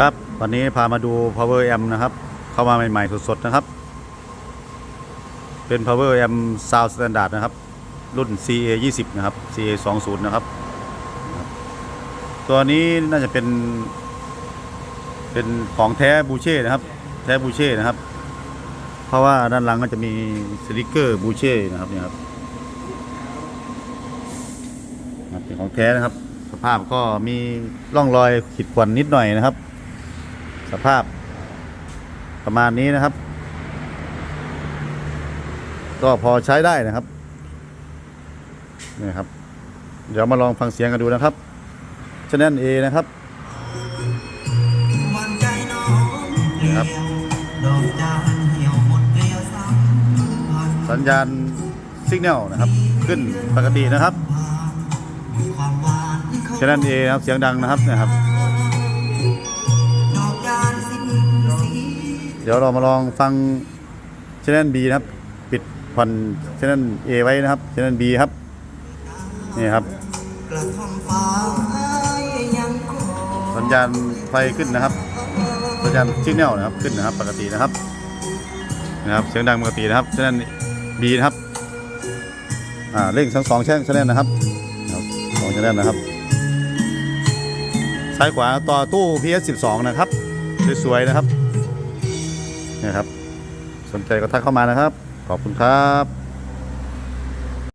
ครับวันนี้พามาดู power amp นะครับ เข้ามาใหม่ๆสดๆนะครับ เป็น power amp sound standard นะครับ รุ่น CA 20นะครับ CA 20นะครับ ตัวนี้น่าจะเป็น เป็นของแท้บูเช่นะครับ แท้บูเช่นะครับ เพราะว่าด้านหลังก็จะมีสติกเกอร์บูเช่นะครับเนี่ยครับครับเป็นของแท้นะครับ สภาพก็มีร่องรอยขีดข่วนนิดหน่อยนะครับ สภาพประมาณนี้นะครับ ก็พอใช้ได้นะครับนี่ครับ เดี๋ยวมาลองฟังเสียงกันดูนะครับชแนลเอนะครับนใจน้องนี่ครับ สัญญาณสัญญาณนะครับ ขึ้นปกตินะครับ ความหวานเข้นเอนะครับเสียงดังนะครับนะครับ เดี๋ยวเรามาลองฟังชแนลบีนะครับ ปิดผ่อนชแนลเอไว้นะครับชแนลบีครับนี่ครับสัญญาณไฟขึ้นนะครับสัญญาณสัญญาณนะครับขึ้นนะครับ ปกตินะครับนะครับ เสียงดังปกตินะครับชแนลบีนะครับอ่าเร่งทั้งสองชแนลนะครับครับสองชแนลนะครับ ซ้ายขวาต่อตู้ PS12 นะครับ สวยๆนะครับนี่ครับ สนใจก็ทักเข้ามานะครับ ขอบคุณครับ